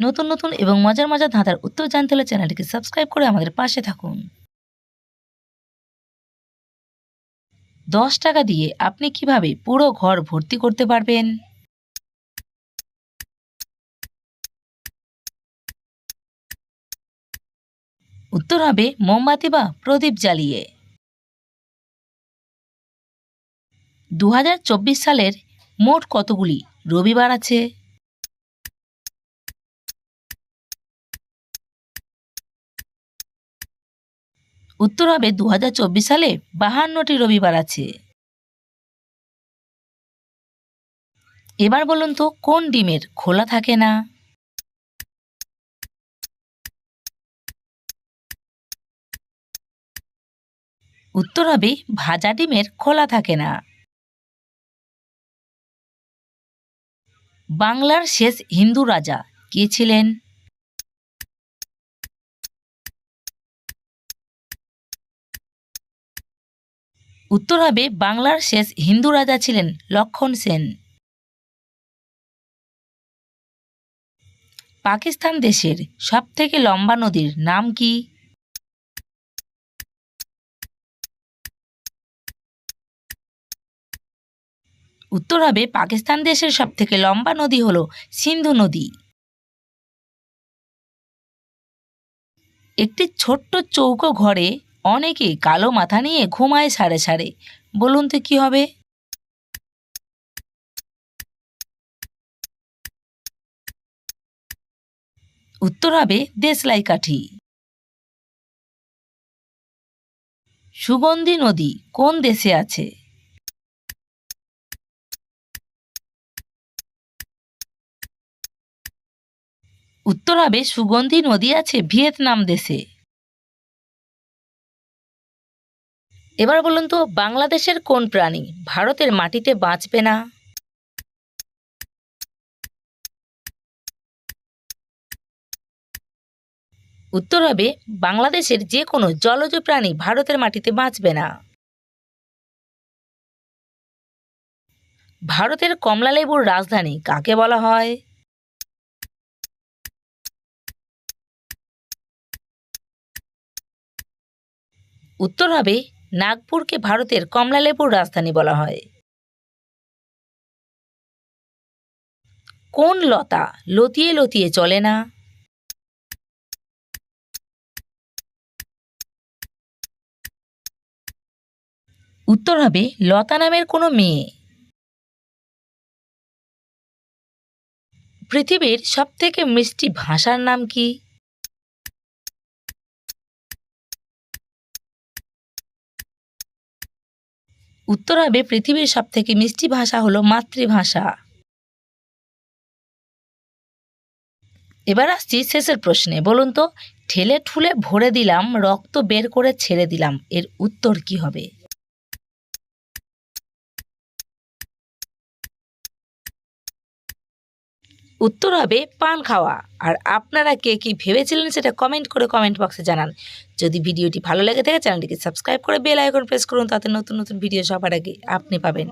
নতুন নতুন এবং মজার মজার ধাঁধার উত্তর জানতে হলে চ্যানেলটিকে সাবস্ক্রাইব করে আমাদের পাশে থাকুন। দশ টাকা দিয়ে আপনি কীভাবে পুরো ঘর ভর্তি করতে পারবেন? উত্তর হবে মোমবাতি বা প্রদীপ জ্বালিয়ে। দু হাজার চব্বিশ সালের মোট কতগুলি রবিবার আছে? উত্তর হবে দু হাজার চব্বিশ সালে বাহান্নটি রবিবার আছে। এবার বলুন তো, কোন ডিমের খোলা থাকে না? উত্তর হবে, ভাজা ডিমের খোলা থাকে না। বাংলার শেষ হিন্দু রাজা কে ছিলেন? উত্তর হবে বাংলার শেষ হিন্দু রাজা ছিলেন লক্ষণ সেন। পাকিস্তান দেশের সবথেকে লম্বা নদীর নাম কি? উত্তর হবে পাকিস্তান দেশের সবথেকে লম্বা নদী হল সিন্ধু নদী। একটি ছোট্ট চৌকো ঘরে অনেকে কালো মাথা নিয়ে ঘুমায় সাড়ে সাড়ে। বলুন তো কি হবে? উত্তর হবে দেশলাই কাঠি। সুগন্ধি নদী কোন দেশে আছে? উত্তর হবে সুগন্ধি নদী আছে ভিয়েতনাম দেশে। এবার বলুন তো, বাংলাদেশের কোন প্রাণী ভারতের মাটিতে বাঁচবে না? উত্তর হবে, বাংলাদেশের যে কোনো জলজ প্রাণী ভারতের মাটিতে বাঁচবে না। ভারতের কমলালেবুর রাজধানী কাকে বলা হয়? উত্তর হবে নাগপুরকে ভারতের কমলালেবুর রাজধানী বলা হয়। কোন লতা লতিয়ে লতিয়ে চলে না? উত্তর হবে লতা নামের কোনো মেয়ে। পৃথিবীর সবথেকে মিষ্টি ভাষার নাম কি? উত্তর হবে পৃথিবীর সবথেকে মিষ্টি ভাষা হলো মাতৃভাষা। এবার আসছি শেষের প্রশ্নে। বলুন তো, ঠেলে ঠুলে ভরে দিলাম, রক্ত বের করে ছেড়ে দিলাম, এর উত্তর কি হবে? উত্তর হবে পান খাওয়া। আর আপনারা কে কী ভেবেছিলেন সেটা কমেন্ট করে কমেন্ট বক্সে জানান। যদি ভিডিওটি ভালো লেগে থাকে চ্যানেলটিকে সাবস্ক্রাইব করে বেল আইকন প্রেস করুন, তাতে নতুন নতুন ভিডিও সবার আগে আপনি পাবেন।